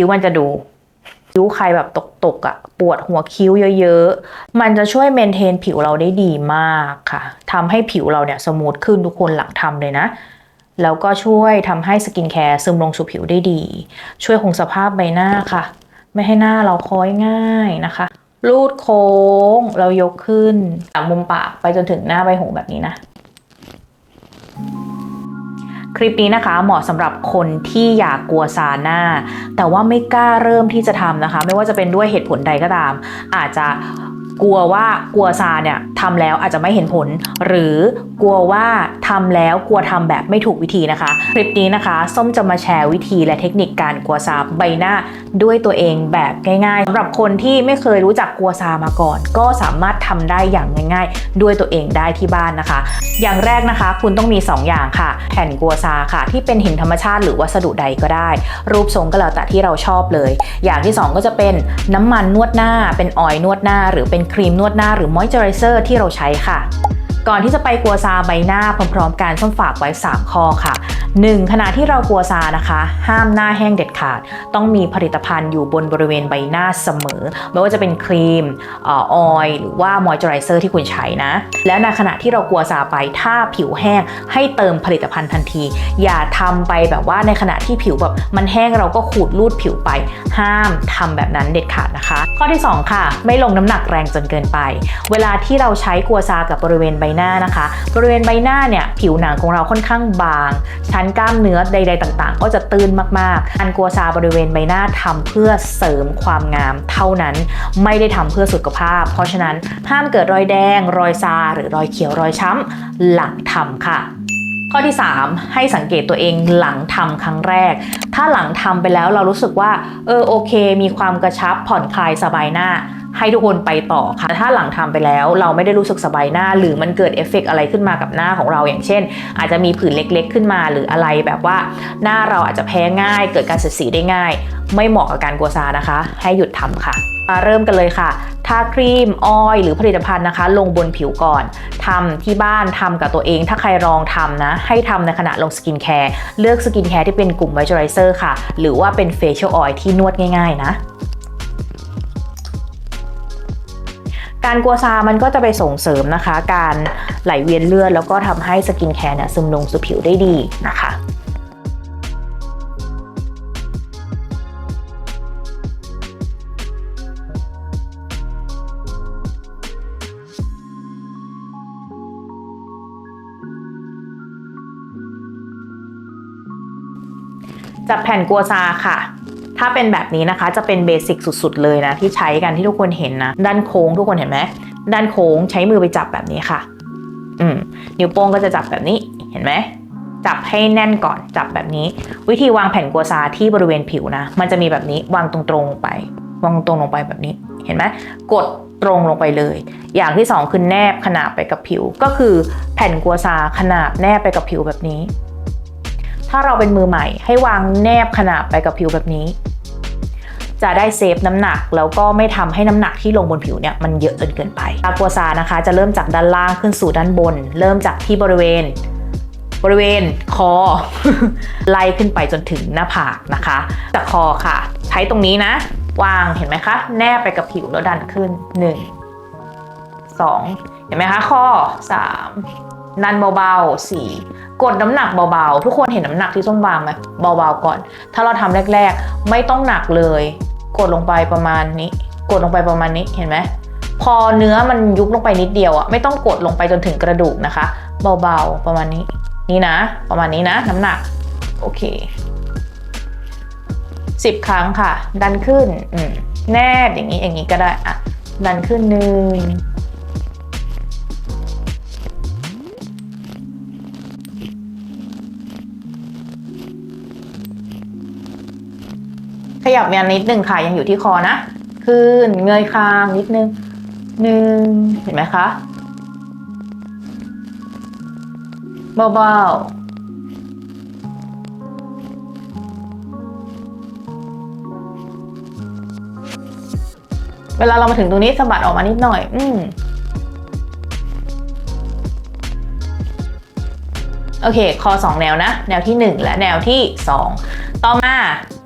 คิ้วมันจะดู คิ้วใครแบบตกๆอะ่ะ ปวดหัวคิ้วเยอะๆ มันจะช่วยเมนเทนผิวเราได้ดีมากค่ะทำให้ผิวเราเนี่ยสมูทขึ้นทุกคนหลังทำเลยนะ แล้วก็ช่วยทำให้สกินแคร์ซึมลงสู่ผิวได้ดี ช่วยคงสภาพใบหน้าค่ะ ไม่ให้หน้าเราคล้อยง่ายนะคะรูดโค้งเรายกขึ้นจากมุมปากไปจนถึงหน้าใบหูแบบนี้นะ คลิปนี้นะคะเหมาะสำหรับคนที่อยากกลัวซาหน้าแต่ว่าไม่กล้าเริ่มที่จะทำนะคะ ไม่ว่าจะเป็นด้วยเหตุผลใดก็ตาม อาจจะ กลัวว่ากลัวซาเนี่ยทำแล้วอาจจะไม่เห็นผล หรือกลัวว่าทำแล้วกลัวทำแบบไม่ถูกวิธีนะคะ คลิปนี้นะคะ ส้มจะมาแชร์วิธีและเทคนิคการกลัวซาใบหน้าด้วยตัวเองแบบง่ายๆสำหรับคนที่ไม่เคยรู้จักกลัวซามาก่อน ก็สามารถทำได้อย่างง่าย ๆ ด้วยตัวเองได้ที่บ้านนะคะ อย่างแรกนะคะ คุณต้องมี 2 อย่างค่ะ แผ่นกลัวซาค่ะ ที่เป็นหินธรรมชาติหรือวัสดุใดก็ได้ รูปทรงก็แล้วแต่ที่เราชอบเลย อย่างที่ 2 ก็จะเป็นน้ำมันนวดหน้า เป็นออยล์นวดหน้า หรือเป็นครีมนวดหน้าหรือมอยเจอไรเซอร์ที่เราใช้ค่ะ ก่อนที่จะไปกัวซาใบหน้าพร้อมๆกันส้มฝากไว้ 3 ข้อค่ะ 1. ขณะที่เรากัวซานะคะ ห้ามหน้าแห้งเด็ดขาด ต้องมีผลิตภัณฑ์อยู่บนบริเวณใบหน้าเสมอ ไม่ว่าจะเป็นครีมออยล์หรือว่ามอยเจอไรเซอร์ที่คุณใช้นะ แล้วในขณะที่เรากัวซาไปถ้าผิวแห้งให้เติมผลิตภัณฑ์ทันที อย่าทำไปแบบว่าในขณะที่ผิวแบบมันแห้งเราก็ขูดรูดผิวไป ห้ามทำแบบนั้นเด็ดขาดนะคะ ข้อที่ 2 ค่ะ ไม่ลงน้ำหนักแรงจนเกินไป เวลาที่เราใช้กัวซากับบริเวณใบหน้านะคะ บริเวณใบหน้าเนี่ยผิวหนังของเราค่อนข้างบาง ชั้นกล้ามเนื้อใด ๆ ต่างๆ ก็จะตื้นมากๆ การกัวซาบริเวณใบหน้าทำเพื่อเสริมความงามเท่านั้นไม่ได้ทำเพื่อสุขภาพ เพราะฉะนั้นห้ามเกิดรอยแดง รอยซา หรือรอยเขียวรอยช้ำหลังทำค่ะข้อที่ 3 ให้สังเกตตัวเองหลังทำครั้งแรก ถ้าหลังทำไปแล้วเรารู้สึกว่า เออโอเค มีความกระชับผ่อนคลายสบายหน้า ให้ทุกคนไปต่อค่ะถ้าหลังทำไปแล้วเราไม่ได้รู้สึกสบายหน้า หรือมันเกิดเอฟเฟกต์อะไรขึ้นมากับหน้าของเราอย่างเช่น อาจจะมีผื่นเล็กๆ ขึ้นมา หรืออะไรแบบว่าหน้าเราอาจจะแพ้ง่าย เกิดการเสียดสีได้ง่าย ไม่เหมาะกับการกัวซานะคะ ให้หยุดทำค่ะมาเริ่มกันเลยค่ะทาครีม ออยหรือผลิตภัณฑ์นะคะ ลงบนผิวก่อนทำที่บ้านทำกับตัวเอง ถ้าใครลองทำนะ ให้ทำในขณะลงสกินแคร์ เลือกสกินแคร์ที่เป็นกลุ่ม moisturizer ค่ะ หรือว่าเป็น facial oil ที่นวดง่ายๆนะ การกัวซามันก็จะไปส่งเสริมนะคะ การไหลเวียนเลือดแล้วก็ทำให้สกินแคร์เนี่ยซึมลงสู่ผิวได้ดีนะคะจับแผ่นกัวซาค่ะ ถ้าเป็นแบบนี้นะคะจะเป็นเบสิกสุดๆ เลยนะที่ใช้กันที่ทุกคนเห็นนะ ด้านโค้งทุกคนเห็นไหมด้านโค้งใช้มือไปจับแบบนี้ค่ะ อืมนิ้วโป้งก็จะจับแบบนี้เห็นไหมจับให้แน่นก่อนจับแบบนี้ วิธีวางแผ่นกัวซาที่บริเวณผิวนะ มันจะมีแบบนี้วางตรงๆลงไป วางตรงลงไปแบบนี้ เห็นไหมกดตรงลงไปเลย อย่างที่สองคือแนบขนาบไปกับผิว ก็คือแผ่นกัวซาขนาบแนบไปกับผิวแบบนี้ ถ้าเราเป็นมือใหม่ให้วางแนบขนาบไปกับผิวแบบนี้ จะได้เซฟน้ำหนักแล้วก็ไม่ทำให้น้ำหนักที่ลงบนผิวเนี่ยมันเยอะจนเกินไปตากัวซานะคะ จะเริ่มจากด้านล่างขึ้นสู่ด้านบน เริ่มจากที่บริเวณ บริเวณคอ ไล่ขึ้นไปจนถึงหน้าผากนะคะ จากคอค่ะ ใช้ตรงนี้นะ วางเห็นไหมคะ แนบไปกับผิวแล้วดันขึ้น 1 2 เห็นไหมคะ ข้อ 3 ดันเบาๆ4กดน้ำหนักเบาๆ ทุกคนเห็นน้ำหนักที่ส้มวางไหมเบาๆก่อน ถ้าเราทำแรก ๆ ไม่ต้องหนักเลย กดลงไปประมาณนี้ กดลงไปประมาณนี้เห็นไหมพอเนื้อมันยุบลงไปนิดเดียวอะไม่ต้องกดลงไปจนถึงกระดูกนะคะ เบาๆประมาณนี้ นี่นะ ประมาณนี้นะ น้ำหนัก โอเคสิบครั้งค่ะ ดันขึ้นอืแนบอย่างนี้อย่างนี้ก็ได้อะดันขึ้นหนึ่ง ยับมานิดนึงค่ะ ยังอยู่ที่คอนะ ขึ้นเงยคางนิดนึงหนึ่งเห็นไหมคะเบาๆ เวลาเรามาถึงตรงนี้สะบัดออกมานิดหน่อย อืมโอเค คอ 2 แนวนะ แนวที่ 1 และแนวที่ 2 ต่อมา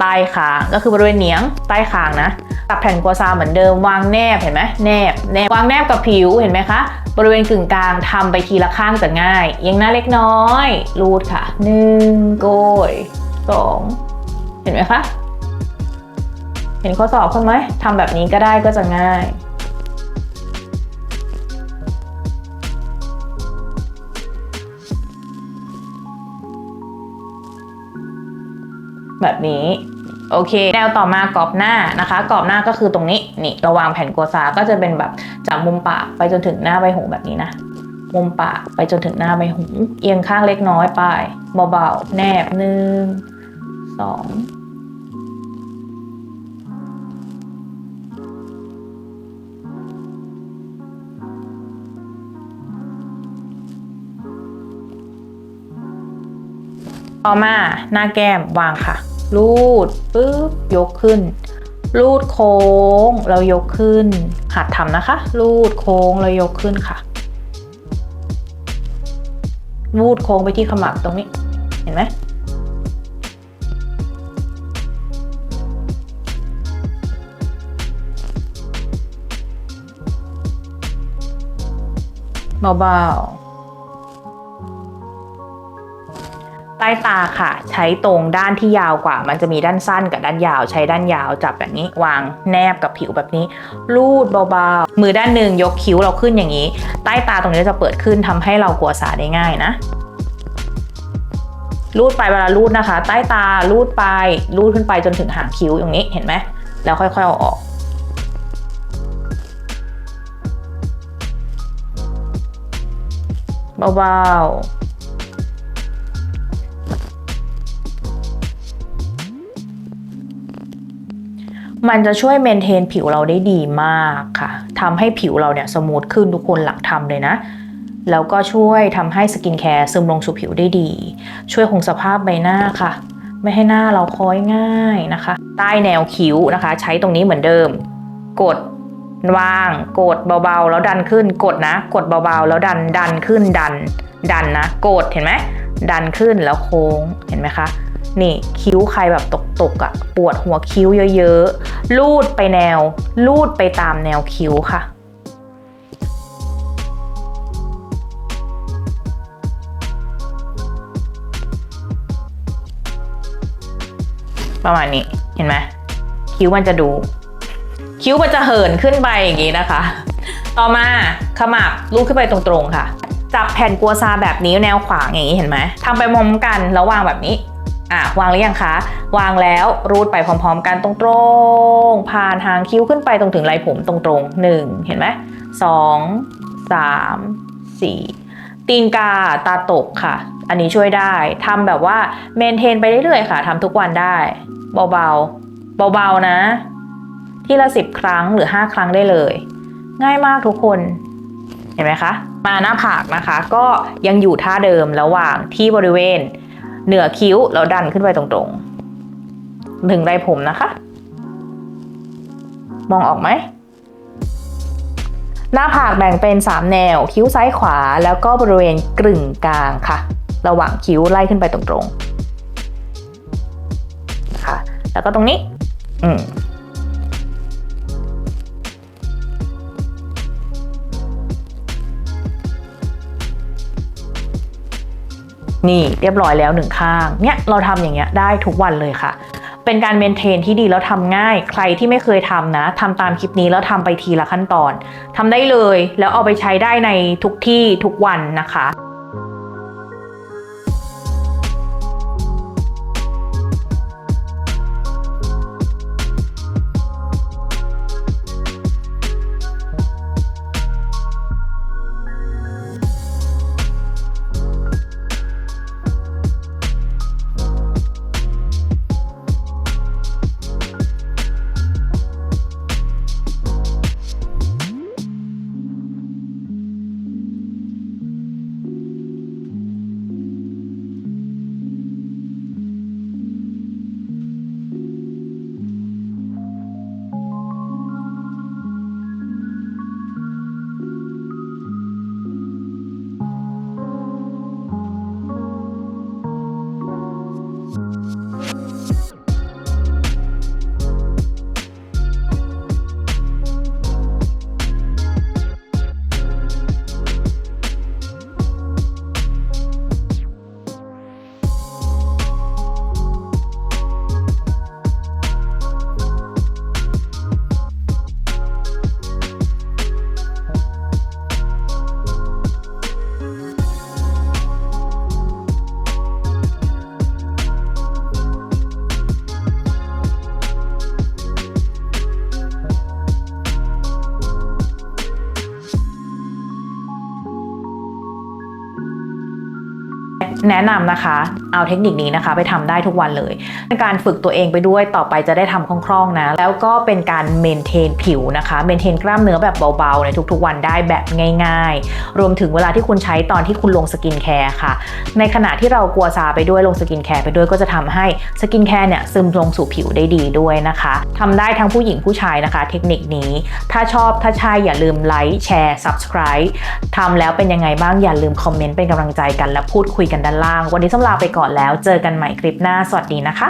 ใต้คางก็คือบริเวณเหนียงใต้คางนะกับแผ่นกัวซาเหมือนเดิมวางแนบเห็นไหมแนบแนบวางแนบกับผิวเห็นไหมคะ บริเวณกึ่งกลางทำไปทีละข้างจะง่ายเอียงหน้าเล็กน้อย รูดค่ะหนึ่งโกยสองเห็นไหมคะเห็นข้อสอบเขาไหมทำแบบนี้ก็ได้ก็จะง่าย แบบนี้โอเค แนวต่อมากรอบหน้านะคะ กรอบหน้าก็คือตรงนี้นี่ราวางแผ่นกัวซาก็จะเป็นแบบจากมุมปากไปจนถึงหน้าใบหูแบบนี้นะมุมปากไปจนถึงหน้าใบหู เอียงข้างเล็กน้อยไปเบาๆแนบหนึ่งสองต่อมาหน้าแก้มวางค่ะ รูดปึ๊บยกขึ้น รูดโค้งแล้วยกขึ้น หัดทำนะคะ รูดโค้งแล้วยกขึ้นค่ะ รูดโค้งไปที่ขมับตรงนี้ เห็นไหมเบาๆ ต้ตาค่ะ ใช้ตรงด้านที่ยาวกว่า มันจะมีด้านสั้นกับด้านยาว ใช้ด้านยาวจับแบบนี้ วางแนบกับผิวแบบนี้ ลูดเบาๆ มือด้านหนึ่งยกคิ้วเราขึ้นอย่างนี้ ใต้ตาตรงนี้จะเปิดขึ้นทำให้เรากลัวสาได้ง่ายนะรูดไปเวลารูดนะคะ ใต้ตารูดไปรูดขึ้นไปจนถึงหางคิ้วอย่างนี้เห็นไหมแล้วค่อยๆเอาออก เบาๆ มันจะช่วยเมนเทนผิวเราได้ดีมากค่ะทำให้ผิวเราเนี่ยสมูทขึ้นทุกคนหลังทำเลยนะ แล้วก็ช่วยทำให้สกินแคร์ซึมลงสู่ผิวได้ดี ช่วยคงสภาพใบหน้าค่ะ ไม่ให้หน้าเราคล้อยง่ายนะคะ ใต้แนวคิ้วนะคะ ใช้ตรงนี้เหมือนเดิม กดวางกดเบาๆ แล้วดันขึ้นกดนะ กดเบาๆ แล้วดันดันขึ้นดัน ดันนะ กดเห็นไหมดันขึ้นแล้วโค้งเห็นไหมคะ นี่คิ้วใครแบบตกๆอะ่ะ ปวดหัวคิ้วเยอะๆ ลูดไปแนว ลูดไปตามแนวคิ้วค่ะประมาณนี้เห็นไหมคิ้วมันจะดู คิ้วมันจะเหินขึ้นไปอย่างนี้นะคะ ต่อมาขมับลูกขึ้นไปตรงๆค่ะ จับแผ่นกัวซาแบบนี้แนวขวางอย่างนี้เห็นไหมทำไปพร้อมกันแล้ววางแบบนี้ อะวางหรือยังคะ วางแล้วรูดไปพร้อมๆ กันตรงๆ ผ่านหางคิ้วขึ้นไปตรงถึงไหล่ผมตรงๆหนึ่งเห็นไหมสองสามสี่ตีนกาตาตกค่ะ อันนี้ช่วยได้ทำแบบว่าเมนเทนไปเรื่อยๆค่ะทำทุกวันได้ เบาๆ เบาๆนะ ที่ละสิบครั้งหรือห้าครั้งได้เลย ง่ายมากทุกคนเห็นไหมคะ มาหน้าผากนะคะ ก็ยังอยู่ท่าเดิมระหว่างที่บริเวณ เหนือคิ้วแล้วดันขึ้นไปตรงๆถึงไรผมนะคะ มองออกไหม หน้าผากแบ่งเป็น 3 แนว คิ้วซ้ายขวาแล้วก็บริเวณกลึงกลางค่ะ ระหว่างคิ้วไล่ขึ้นไปตรงๆค่ะ แล้วก็ตรงนี้ อืม นี่เรียบร้อยแล้วหนึ่งข้างเนี่ยเราทำอย่างเงี้ยได้ทุกวันเลยค่ะ เป็นการเมนเทนที่ดีแล้วทำง่าย ใครที่ไม่เคยทำนะทำตามคลิปนี้แล้วทำไปทีละขั้นตอนทำได้เลยแล้วเอาไปใช้ได้ในทุกที่ทุกวันนะคะ แนะนำนะคะ เอาเทคนิคนี้นะคะ ไปทำได้ทุกวันเลยเป็นการฝึกตัวเองไปด้วยต่อไปจะได้ทำคล่องๆนะ แล้วก็เป็นการเมนเทนผิวนะคะเมนเทนกล้ามเนื้อแบบเบาๆในทุกๆวันได้แบบง่าย ๆ รวมถึงเวลาที่คุณใช้ตอนที่คุณลงสกินแคร์ค่ะ ในขณะที่เรากลัวซาไปด้วยลงสกินแคร์ไปด้วยก็จะทำให้สกินแคร์เนี่ยซึมลงสู่ผิวได้ดีด้วยนะคะทำได้ทั้งผู้หญิงผู้ชายนะคะ เทคนิคนี้ ถ้าชอบถ้าใช่อย่าลืมไลค์แชร์ subscribe ทำแล้วเป็นยังไงบ้างอย่าลืมคอมเมนต์เป็นกำลังใจกันและพูดคุยกันด้านล่าง วันนี้ส้มลาไปก่อนอนแล้ว เจอกันใหม่คลิปหน้า สวัสดีนะคะ